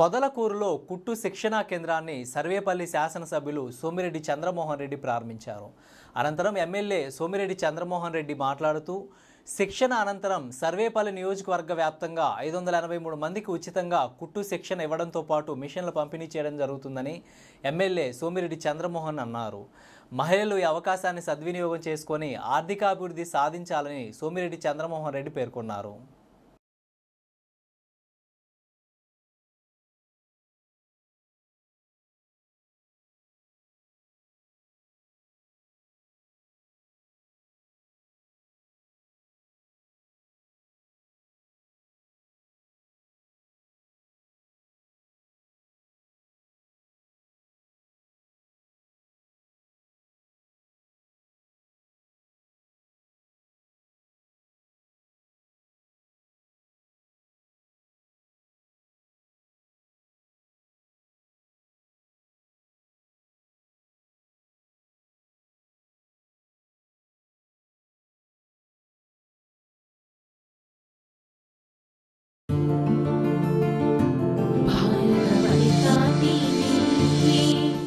పొదలకూరులో కుట్టు శిక్షణా కేంద్రాన్ని సర్వేపల్లి శాసనసభ్యులు సోమిరెడ్డి చంద్రమోహన్ రెడ్డి ప్రారంభించారు. అనంతరం ఎమ్మెల్యే సోమిరెడ్డి చంద్రమోహన్ రెడ్డి మాట్లాడుతూ శిక్షణ అనంతరం సర్వేపల్లి నియోజకవర్గ వ్యాప్తంగా ఐదు వందల ఎనభై మూడు మందికి ఉచితంగా కుట్టు శిక్షణ ఇవ్వడంతో పాటు మిషన్లు పంపిణీ చేయడం జరుగుతుందని ఎమ్మెల్యే సోమిరెడ్డి చంద్రమోహన్ అన్నారు. మహిళలు ఈ అవకాశాన్ని సద్వినియోగం చేసుకొని ఆర్థికాభివృద్ధి సాధించాలని సోమిరెడ్డి చంద్రమోహన్ రెడ్డి పేర్కొన్నారు.